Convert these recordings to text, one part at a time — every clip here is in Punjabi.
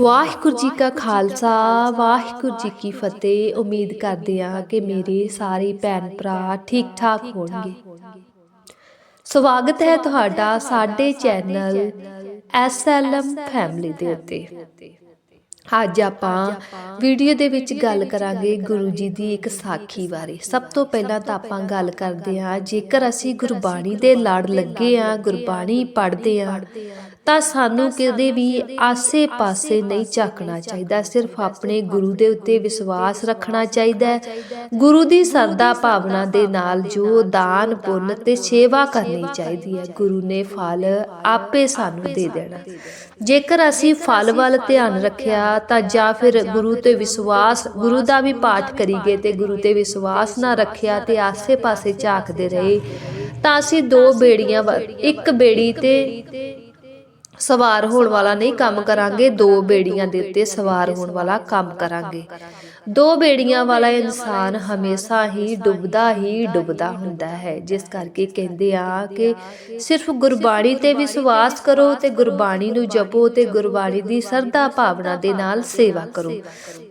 ਵਾਹਿਗੁਰੂ ਜੀ ਕਾ ਖਾਲਸਾ, ਵਾਹਿਗੁਰੂ ਜੀ ਕੀ ਫਤਿਹ। ਉਮੀਦ ਕਰਦੇ ਹਾਂ ਕਿ ਮੇਰੇ ਸਾਰੇ ਭੈਣ ਭਰਾ ਠੀਕ ਠਾਕ ਹੋਣਗੇ। ਸਵਾਗਤ ਹੈ ਤੁਹਾਡਾ ਸਾਡੇ ਚੈਨਲ ਐਸਐਲਐਮ ਫੈਮਿਲੀ ਦੇ ਉੱਤੇ। ਅੱਜ ਆਪਾਂ ਵੀਡੀਓ ਦੇ ਵਿੱਚ ਗੱਲ ਕਰਾਂਗੇ ਗੁਰੂ ਜੀ ਦੀ ਇੱਕ ਸਾਖੀ ਬਾਰੇ। ਸਭ ਤੋਂ ਪਹਿਲਾਂ ਤਾਂ ਆਪਾਂ ਗੱਲ ਕਰਦੇ ਹਾਂ, ਜੇਕਰ ਅਸੀਂ ਗੁਰਬਾਣੀ ਦੇ ਲੜ ਲੱਗੇ ਆ ਗੁਰਬਾਣੀ ਪੜ੍ਹਦੇ ਆ ਤਾਂ ਸਾਨੂੰ ਕਦੇ ਵੀ ਆਸੇ-ਪਾਸੇ ਨਹੀਂ ਝਾਕਣਾ ਚਾਹੀਦਾ। ਸਿਰਫ ਆਪਣੇ ਗੁਰੂ ਦੇ ਉੱਤੇ ਵਿਸ਼ਵਾਸ ਰੱਖਣਾ ਚਾਹੀਦਾ ਗੁਰੂ ਦੀ ਸਰਦਾ ਭਾਵਨਾ ਦੇ ਨਾਲ ਜੋ ਦਾਨ, ਪੁੰਨ ਤੇ ਸੇਵਾ ਕਰਨੀ ਚਾਹੀਦੀ ਹੈ, ਗੁਰੂ ਨੇ ਫਲ ਆਪੇ ਸਾਨੂੰ ਦੇ ਦੇਣਾ। ਜੇਕਰ ਅਸੀਂ ਫਲ ਵੱਲ ਧਿਆਨ ਰੱਖਿਆ ਤਾਂ ਜਾਂ ਫਿਰ ਗੁਰੂ ਤੇ ਵਿਸ਼ਵਾਸ, ਗੁਰੂ ਦਾ ਵੀ ਪਾਠ ਕਰੀਏ ਤੇ ਗੁਰੂ ਤੇ ਵਿਸ਼ਵਾਸ ਨਾ ਰੱਖਿਆ ਤੇ ਆਸੇ-ਪਾਸੇ ਝਾਕਦੇ ਰਹੇ, ਤਾਂ ਅਸੀਂ ਦੋ ਬੇੜੀਆਂ ਵੱਲ- ਇੱਕ ਬੇੜੀ ਤੇ ਸਵਾਰ ਹੋਣ ਵਾਲਾ ਨਹੀਂ ਕੰਮ ਕਰਾਂਗੇ, ਦੋ ਬੇੜੀਆਂ ਦੇ ਉੱਤੇ ਸਵਾਰ ਹੋਣ ਵਾਲਾ ਕੰਮ ਕਰਾਂਗੇ। ਦੋ ਬੇੜੀਆਂ ਵਾਲਾ ਇਨਸਾਨ ਹਮੇਸ਼ਾ ਹੀ ਡੁੱਬਦਾ ਹੀ ਡੁੱਬਦਾ ਹੁੰਦਾ ਹੈ, ਜਿਸ ਕਰਕੇ ਕਹਿੰਦੇ ਆ ਕਿ ਸਿਰਫ ਗੁਰਬਾਣੀ ਤੇ ਵਿਸ਼ਵਾਸ ਕਰੋ ਤੇ ਗੁਰਬਾਣੀ ਨੂੰ ਜਪੋ ਤੇ ਗੁਰਬਾਣੀ ਦੀ ਸਰਦਾ ਭਾਵਨਾ ਦੇ ਨਾਲ ਸੇਵਾ ਕਰੋ।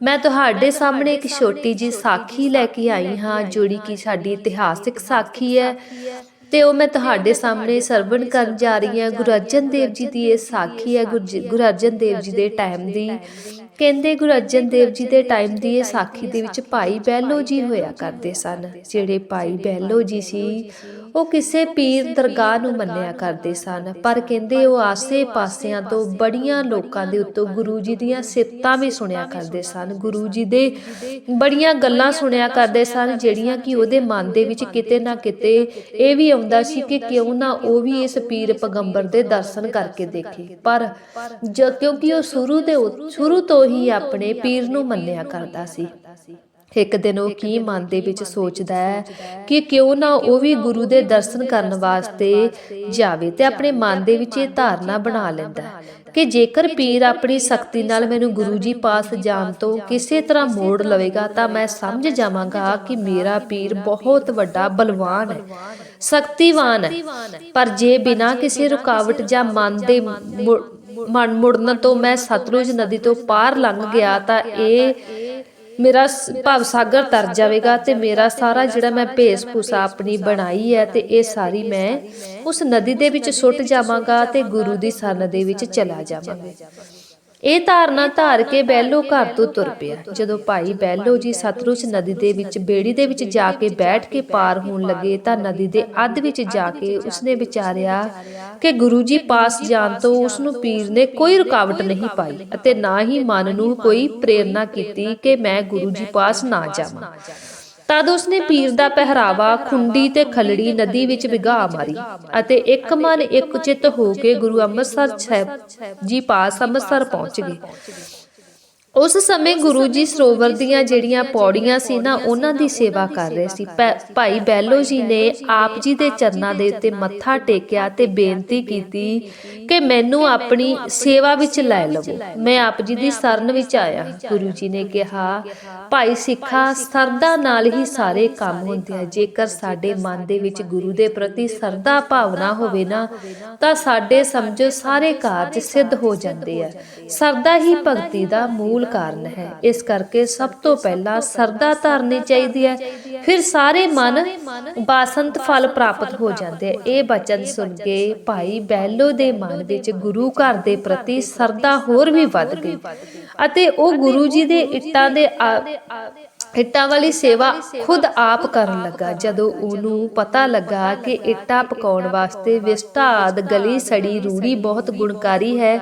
ਮੈਂ ਤੁਹਾਡੇ ਸਾਹਮਣੇ ਇੱਕ ਛੋਟੀ ਜੀ ਸਾਖੀ ਲੈ ਕੇ ਆਈ ਹਾਂ ਜਿਹੜੀ ਕਿ ਸਾਡੀ ਇਤਿਹਾਸਿਕ ਸਾਖੀ ਹੈ। ਤੇ ਉਹ ਮੈਂ ਤੁਹਾਡੇ ਸਾਹਮਣੇ ਸਰਵਣ ਕਰਨ ਜਾ ਰਹੀ ਹਾਂ। ਗੁਰੂ ਅਰਜਨ ਦੇਵ ਜੀ ਦੀ ਇਹ ਸਾਖੀ ਹੈ, ਗੁਰੂ ਗੁਰੂ ਅਰਜਨ ਦੇਵ ਜੀ ਦੇ ਟਾਈਮ ਦੀ। ਕਹਿੰਦੇ ਗੁਰੂ ਅਰਜਨ ਦੇਵ ਜੀ ਦੇ ਟਾਈਮ ਦੀ ਇਹ ਸਾਖੀ ਦੇ ਵਿੱਚ ਭਾਈ ਬਹਿਲੋ ਜੀ ਹੋਇਆ ਕਰਦੇ ਸਨ, ਜਿਹੜੇ ਭਾਈ ਬਹਿਲੋ ਜੀ ਸੀ ਉਹ ਕਿਸੇ ਪੀਰ ਦਰਗਾਹ ਨੂੰ ਮੰਨਿਆ ਕਰਦੇ ਸਨ, ਪਰ ਕਹਿੰਦੇ ਉਹ ਆਸੇ-ਪਾਸਿਆਂ ਤੋਂ ਬੜੀਆਂ ਲੋਕਾਂ ਦੇ ਉੱਤੋਂ ਗੁਰੂ ਜੀ ਦੀਆਂ ਸਿਫਤਾਂ ਵੀ ਸੁਣਿਆ ਕਰਦੇ ਸਨ। ਗੁਰੂ ਜੀ ਦੇ ਬੜੀਆਂ ਗੱਲਾਂ ਸੁਣਿਆ ਕਰਦੇ ਸਨ, ਜਿਹੜੀਆਂ ਕਿ ਉਹਦੇ ਮਨ ਦੇ ਵਿੱਚ ਕਿਤੇ ਨਾ ਕਿਤੇ ਇਹ ਵੀ ਆਉਂਦਾ ਸੀ ਕਿ ਕਿਉਂ ਨਾ ਉਹ ਵੀ ਇਸ ਪੀਰ ਪੈਗੰਬਰ ਦੇ ਦਰਸ਼ਨ ਕਰਕੇ ਦੇਖੇ। ਪਰ ਜ, ਕਿਉਂਕਿ ਉਹ ਸ਼ੁਰੂ ਦੇ ਸ਼ੁਰੂ ਤੋਂ ਹੀ ਆਪਣੇ ਪੀਰ ਨੂੰ ਮੰਨਿਆ ਕਰਦਾ ਸੀ। ਇੱਕ ਦਿਨ ਉਹ ਕੀ ਮਨ ਦੇ ਵਿੱਚ ਸੋਚਦਾ ਹੈ ਕਿ ਕਿਉਂ ਨਾ ਉਹ ਵੀ ਗੁਰੂ ਦੇ ਦਰਸ਼ਨ ਕਰਨ ਵਾਸਤੇ ਜਾਵੇ ਤੇ ਆਪਣੇ ਮਨ ਦੇ ਵਿੱਚ ਇਹ ਧਾਰਨਾ ਬਣਾ ਲੈਂਦਾ ਹੈ ਕਿ ਜੇਕਰ ਪੀਰ ਆਪਣੀ ਸ਼ਕਤੀ ਨਾਲ ਮੈਨੂੰ ਗੁਰੂ ਜੀ ਪਾਸ ਜਾਣ ਤੋਂ ਕਿਸੇ ਤਰ੍ਹਾਂ ਮੋੜ ਲਵੇਗਾ ਤਾਂ ਮੈਂ ਸਮਝ ਜਾਵਾਂਗਾ ਕਿ ਮੇਰਾ ਪੀਰ ਬਹੁਤ ਵੱਡਾ ਬਲਵਾਨ ਹੈ ਸ਼ਕਤੀਵਾਨ ਹੈ। ਪਰ ਜੇ ਬਿਨਾਂ ਕਿਸੇ ਰੁਕਾਵਟ ਜਾਂ ਮਨ ਦੇ ਮਨ ਮੁੜਨ ਤੋਂ ਮੈਂ ਸਤਲੁਜ ਨਦੀ ਤੋਂ ਪਾਰ ਲੰਘ ਗਿਆ ਤਾਂ ਇਹ ਮੇਰਾ ਸ- ਭਵ ਸਾਗਰ ਤਰ ਜਾਵੇਗਾ ਤੇ ਮੇਰਾ ਸਾਰਾ ਜਿਹੜਾ ਮੈਂ ਭੇਸ ਭੂਸਾ ਆਪਣੀ ਬਣਾਈ ਹੈ ਤੇ ਇਹ ਸਾਰੀ ਮੈਂ ਉਸ ਨਦੀ ਦੇ ਵਿੱਚ ਸੁੱਟ ਜਾਵਾਂਗਾ ਤੇ ਗੁਰੂ ਦੀ ਸਰਨ ਦੇ ਵਿੱਚ ਚਲਾ ਜਾਵਾਂਗਾ। ਇਹ ਧਾਰਨਾ ਧਾਰ ਕੇ ਬੈਲੋ ਘਰ ਤੋਂ ਤੁਰ ਪਿਆ। ਜਦੋਂ ਭਾਈ ਬੈਲੋ ਜੀ ਸਤਲੁਜ ਨਦੀ ਦੇ ਵਿੱਚ ਬੇੜੀ ਦੇ ਵਿੱਚ ਜਾ ਕੇ ਬੈਠ ਕੇ ਪਾਰ ਹੋਣ ਲੱਗੇ ਤਾਂ ਨਦੀ ਦੇ ਅੱਧ ਵਿੱਚ ਜਾ ਕੇ ਉਸਨੇ ਵਿਚਾਰਿਆ ਕਿ ਗੁਰੂ ਜੀ ਪਾਸ ਜਾਣ ਤੋਂ ਉਸ ਨੂੰ ਪੀਰ ਨੇ ਕੋਈ ਰੁਕਾਵਟ ਨਹੀਂ ਪਾਈ ਅਤੇ ਨਾ ਹੀ ਮਨ ਨੂੰ ਕੋਈ ਪ੍ਰੇਰਣਾ ਕੀਤੀ ਕਿ ਮੈਂ ਗੁਰੂ ਜੀ ਪਾਸ ਨਾ ਜਾਵਾਂ। ਤਦ ਉਸਨੇ ਪੀਰ ਦਾ ਪਹਿਰਾਵਾ ਖੁੰਡੀ ਤੇ ਖਲੜੀ ਨਦੀ ਵਿੱਚ ਵਿਗਾ ਮਾਰੀ ਅਤੇ ਇੱਕ ਮਨ ਇੱਕ ਚਿੱਤ ਹੋ ਕੇ ਗੁਰੂ ਅੰਮ੍ਰਿਤਸਰ ਸਾਹਿਬ ਜੀ ਪਾਸ ਅੰਮ੍ਰਿਤਸਰ ਪਹੁੰਚ ਗਏ। ਉਸ ਸਮੇਂ ਗੁਰੂ ਜੀ ਸਰੋਵਰ ਦੀਆਂ ਜਿਹੜੀਆਂ ਪੌੜੀਆਂ ਸੀ ਨਾ, ਉਹਨਾਂ ਦੀ ਸੇਵਾ ਕਰ ਰਹੇ ਸੀ। ਭਾਈ ਬੈਲੋ ਜੀ ਨੇ ਆਪ ਜੀ ਦੇ ਚਰਨਾਂ ਦੇ ਉੱਤੇ ਮੱਥਾ ਟੇਕਿਆ ਤੇ ਬੇਨਤੀ ਕੀਤੀ ਕਿ ਮੈਨੂੰ ਆਪਣੀ ਸੇਵਾ ਵਿੱਚ ਲੈ ਲਵੋ। ਮੈਂ ਆਪ ਜੀ ਦੀ ਸ਼ਰਨ ਵਿੱਚ ਆਇਆ। ਗੁਰੂ ਜੀ ਨੇ ਕਿਹਾ, ਭਾਈ ਸਿੱਖਾ, ਸਰਦਾ ਨਾਲ ਹੀ ਸਾਰੇ ਕੰਮ ਹੁੰਦੇ ਆ। ਜੇਕਰ ਸਾਡੇ ਮਨ ਦੇ ਵਿੱਚ ਗੁਰੂ ਦੇ ਪ੍ਰਤੀ ਸਰਦਾ ਭਾਵਨਾ ਹੋਵੇ ਨਾ, ਤਾਂ ਸਾਡੇ ਸਮਝੋ ਸਾਰੇ ਕਾਰਜ ਸਿੱਧ ਹੋ ਜਾਂਦੇ ਆ। ਸਰਦਾ ਹੀ ਭਗਤੀ ਦਾ ਮੂਲ ਕਾਰਨ ਹੈ। ਇਸ ਕਰਕੇ ਸਭ ਤੋਂ ਪਹਿਲਾਂ ਸਰਦਾ ਧਾਰਨੀ ਚਾਹੀਦੀ ਹੈ। ਫਿਰ ਸਾਰੇ ਮਨ ਬਾਸੰਤ ਫਲ ਪ੍ਰਾਪਤ ਹੋ ਜਾਂਦੇ ਆ। ਇਹ ਬਚਨ ਸੁਣ ਕੇ ਭਾਈ ਬਹਿਲੋ ਦੇ ਮਨ ਵਿੱਚ ਗੁਰੂ ਘਰ ਦੇ ਪ੍ਰਤੀ ਸਰਦਾ ਹੋਰ ਵੀ ਵੱਧ ਗਈ। ਅਤੇ ਉਹ ਗੁਰੂ ਜੀ ਦੇ ਇੱਟਾਂ ਦੇ ਇੱਟਾਂ ਵਾਲੀ ਸੇਵਾ ਖੁਦ ਆਪ ਕਰਨ ਲੱਗਾ। ਜਦੋਂ ਉਹਨੂੰ ਪਤਾ ਲੱਗਾ ਕਿ ਇੱਟਾਂ ਪਕਾਉਣ ਵਾਸਤੇ ਵਿਸਟਾ ਗਲੀ ਸੜੀ, ਰੂੜੀ ਬਹੁਤ ਗੁਣਕਾਰੀ ਹੈ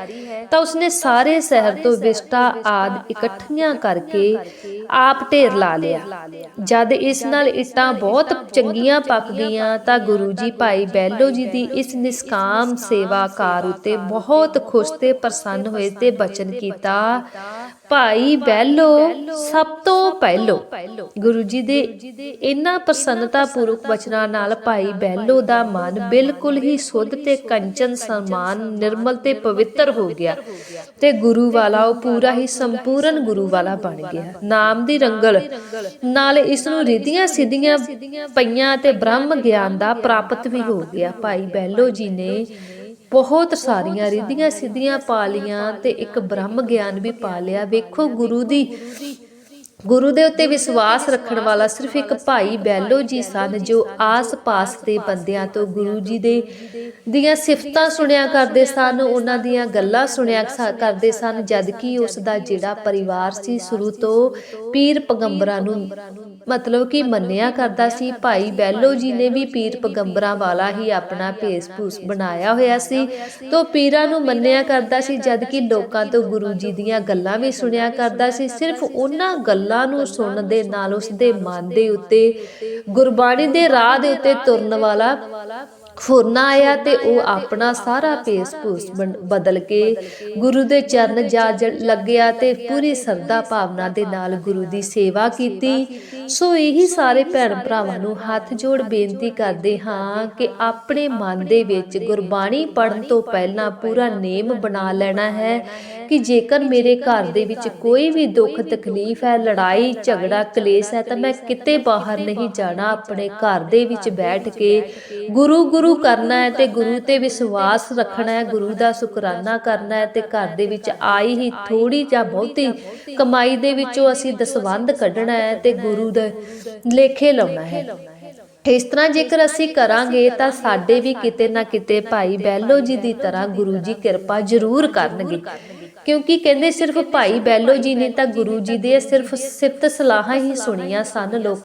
ਤਾਂ ਉਸਨੇ ਸਾਰੇ ਸ਼ਹਿਰ ਤੋਂ ਵਿਸਟਾ ਆਦ ਇਕੱਠੀਆਂ ਕਰਕੇ ਆਪ ਢੇਰ ਲਾ ਲਿਆ। ਜਦ ਇਸ ਨਾਲ ਇੱਟਾਂ ਬਹੁਤ ਚੰਗੀਆਂ ਪੱਕ ਗਈਆਂ ਤਾਂ ਗੁਰੂ ਜੀ ਭਾਈ ਬੈਲੋ ਜੀ ਦੀ ਇਸ ਨਿਸਕਾਮ ਸੇਵਾ ਕਾਰ ਉਤੇ ਬਹੁਤ ਖੁਸ਼ ਤੇ ਪ੍ਰਸੰਨ ਹੋਏ ਤੇ ਬਚਨ ਕੀਤਾ ਭਾਈ ਬੈਲੋ ਸਭ ਤੋਂ ਪਹਿਲੋ। ਗੁਰੂ ਜੀ ਦੇ ਇਹਨਾਂ ਪ੍ਰਸੰਨਤਾ ਪੂਰਵਕ ਬਚਨਾਂ ਨਾਲ ਭਾਈ ਬੈਲੋ ਦਾ ਮਨ ਬਿਲਕੁਲ ਹੀ ਸੁੱਧ ਤੇ ਕੰਚਨ ਸਮਾਨ ਨਿਰਮਲ ਤੇ ਪਵਿੱਤਰ ਹੋ ਗਿਆ ਤੇ ਗੁਰੂ ਵਾਲਾ ਉਹ ਪੂਰਾ ਹੀ ਸੰਪੂਰਨ ਗੁਰੂ ਵਾਲਾ ਬਣ ਗਿਆ। ਨਾਮ ਦੀ ਰੰਗਲ ਨਾਲ ਇਸ ਨੂੰ ਰਿਧੀਆਂ ਸਿੱਧੀਆਂ ਪਈਆਂ ਤੇ ਬ੍ਰਹਮ ਗਿਆਨ ਦਾ ਪ੍ਰਾਪਤ ਵੀ ਹੋ ਗਿਆ। ਭਾਈ ਬੈਲੋ ਜੀ ਨੇ ਬਹੁਤ ਸਾਰੀਆਂ ਰਿੱਧੀਆਂ ਸਿੱਧੀਆਂ ਪਾ ਲੀਆਂ ਤੇ ਇੱਕ ਬ੍ਰਹਮ ਗਿਆਨ ਵੀ ਪਾ ਲਿਆ। ਵੇਖੋ ਗੁਰੂ ਦੀ, ਗੁਰੂ ਦੇ ਉੱਤੇ ਵਿਸ਼ਵਾਸ ਰੱਖਣ ਵਾਲਾ ਸਿਰਫ ਇੱਕ ਭਾਈ ਬੈਲੋ ਜੀ ਸਨ ਜੋ ਆਸ-ਪਾਸ ਦੇ ਬੰਦਿਆਂ ਤੋਂ ਗੁਰੂ ਜੀ ਦੇ ਦੀਆਂ ਸਿਫਤਾਂ ਸੁਣਿਆ ਕਰਦੇ ਸਨ, ਉਹਨਾਂ ਦੀਆਂ ਗੱਲਾਂ ਸੁਣਿਆ ਕਰਦੇ ਸਨ ਜਦ ਕਿ ਉਸ ਦਾ ਜਿਹੜਾ ਪਰਿਵਾਰ ਸੀ ਸ਼ੁਰੂ ਤੋਂ ਪੀਰ ਪਗੰਬਰਾਂ ਨੂੰ ਮਤਲਬ ਕਿ ਮੰਨਿਆ ਕਰਦਾ ਸੀ ਭਾਈ ਬੈਲੋ ਜੀ ਨੇ ਵੀ ਪੀਰ ਪਗੰਬਰਾਂ ਵਾਲਾ ਹੀ ਆਪਣਾ ਭੇਸ-ਭੂਸ ਬਣਾਇਆ ਹੋਇਆ ਸੀ। ਤੋਂ ਪੀਰਾਂ ਨੂੰ ਮੰਨਿਆ ਕਰਦਾ ਸੀ ਜਦ ਕਿ ਲੋਕਾਂ ਤੋਂ ਗੁਰੂ ਜੀ ਦੀਆਂ ਗੱਲਾਂ ਵੀ ਸੁਣਿਆ ਕਰਦਾ ਸੀ ਸਿਰਫ ਉਹਨਾਂ ਗੱਲਾਂ ਨੂੰ ਸੁਣਨ ਦੇ ਨਾਲ ਉਸ ਦੇ ਮਨ ਦੇ ਉੱਤੇ ਗੁਰਬਾਣੀ ਦੇ ਰਾਹ ਦੇ ਉੱਤੇ ਤੁਰਨ ਵਾਲਾ ਖੁਰਨਾ ਆਇਆ ਤੇ ਉਹ ਆਪਣਾ ਸਾਰਾ ਭੇਸ-ਭੂਸ ਬਣ- ਬਦਲ ਕੇ ਗੁਰੂ ਦੇ ਚਰਨ ਜਾ ਜ- ਲੱਗਿਆ ਤੇ ਪੂਰੀ ਸਰਦਾ ਭਾਵਨਾ ਦੇ ਨਾਲ ਗੁਰੂ ਦੀ ਸੇਵਾ ਕੀਤੀ। ਸੋ ਇਹੀ ਸਾਰੇ ਭੈਣ ਭਰਾਵਾਂ ਨੂੰ ਹੱਥ ਜੋੜ ਬੇਨਤੀ ਕਰਦੇ ਹਾਂ ਕਿ ਆਪਣੇ ਮਨ ਦੇ ਵਿੱਚ ਗੁਰਬਾਣੀ ਪੜਨ ਤੋਂ ਪਹਿਲਾਂ ਪੂਰਾ ਨੇਮ ਬਣਾ ਲੈਣਾ ਹੈ। ਕਿ ਜੇਕਰ ਮੇਰੇ ਘਰ ਦੇ ਵਿੱਚ ਕੋਈ ਵੀ ਦੁੱਖ, ਤਕਲੀਫ ਹੈ, ਲੜਾਈ, ਝਗੜਾ, ਕਲੇਸ਼ ਹੈ, ਤਾਂ ਮੈਂ ਕਿਤੇ ਬਾਹਰ ਨਹੀਂ ਜਾਣਾ। ਆਪਣੇ ਘਰ ਦੇ ਵਿੱਚ ਬੈਠ ਕੇ ਗੁਰੂ ਗੁਰੂ ਕਰਨਾ ਹੈ ਤੇ ਗੁਰੂ ਤੇ ਵਿਸ਼ਵਾਸ ਰੱਖਣਾ ਹੈ, ਗੁਰੂ ਦਾ ਸ਼ੁਕਰਾਨਾ ਕਰਨਾ ਹੈ ਤੇ ਘਰ ਦੇ ਵਿੱਚ ਆਈ ਹੀ ਥੋੜੀ ਜਾਂ ਬਹੁਤੀ ਕਮਾਈ ਦੇ ਵਿੱਚੋਂ ਅਸੀਂ ਦਸਵੰਧ ਕੱਢਣਾ ਹੈ ਤੇ ਗੁਰੂ ਦੇ ਲੇਖੇ ਲਾਉਣਾ ਹੈ। ਇਸ ਤਰ੍ਹਾਂ ਜੇਕਰ ਅਸੀਂ ਕਰਾਂਗੇ ਤਾਂ ਸਾਡੇ ਵੀ ਕਿਤੇ ਨਾ ਕਿਤੇ ਭਾਈ ਬੈਲੋ ਜੀ ਦੀ ਤਰ੍ਹਾਂ ਗੁਰੂ ਜੀ ਕਿਰਪਾ ਜ਼ਰੂਰ ਕਰਨਗੇ। ਕਿਉਂਕਿ ਕਹਿੰਦੇ ਸਿਰਫ ਭਾਈ ਬੈਲੋ ਜੀ ਨੇ ਤਾਂ ਗੁਰੂ ਜੀ ਦੇ ਸਿਰਫ ਸਿਫਤ ਸਲਾਹਾਂ ਹੀ ਸੁਣੀਆਂ ਸਨ ਲੋਕ